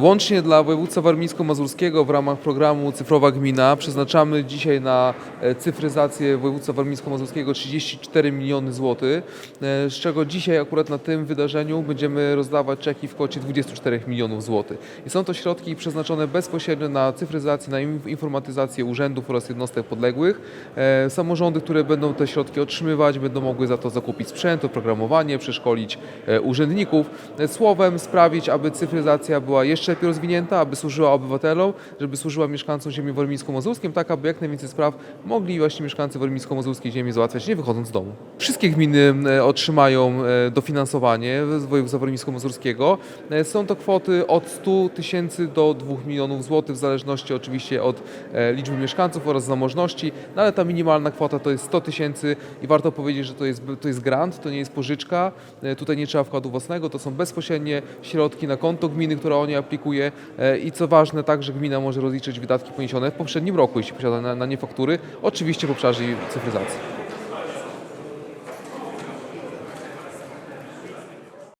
Łącznie dla województwa warmińsko-mazurskiego w ramach programu Cyfrowa Gmina przeznaczamy dzisiaj na e, cyfryzację województwa warmińsko-mazurskiego 34 miliony złotych, e, z czego dzisiaj akurat na tym wydarzeniu będziemy rozdawać czeki w kwocie 24 milionów złotych. I są to środki przeznaczone bezpośrednio na cyfryzację, na informatyzację urzędów oraz jednostek podległych. E, Samorządy, które będą te środki otrzymywać, będą mogły za to zakupić sprzęt, oprogramowanie, przeszkolić urzędników. Słowem sprawić, aby cyfryzacja była jeszcze lepiej rozwinięta, aby służyła obywatelom, żeby służyła mieszkańcom ziemi warmińsko-mazurskim, tak aby jak najwięcej spraw mogli właśnie mieszkańcy warmińsko-mazurskiej ziemi załatwiać nie wychodząc z domu. Wszystkie gminy e, otrzymają e, dofinansowanie z województwa warmińsko-mazurskiego. E, Są to kwoty od 100 tysięcy do 2 milionów złotych, w zależności oczywiście od liczby mieszkańców oraz zamożności, no ale ta minimalna kwota to jest 100 tysięcy i warto powiedzieć, że to jest, to jest grant, to nie jest pożyczka, tutaj nie trzeba wkładu własnego, to są bezpośrednie środki na konto gminy, która o nie E, i co ważne, także gmina może rozliczyć wydatki poniesione w poprzednim roku, jeśli posiada na, na nie faktury, oczywiście w obszarze cyfryzacji.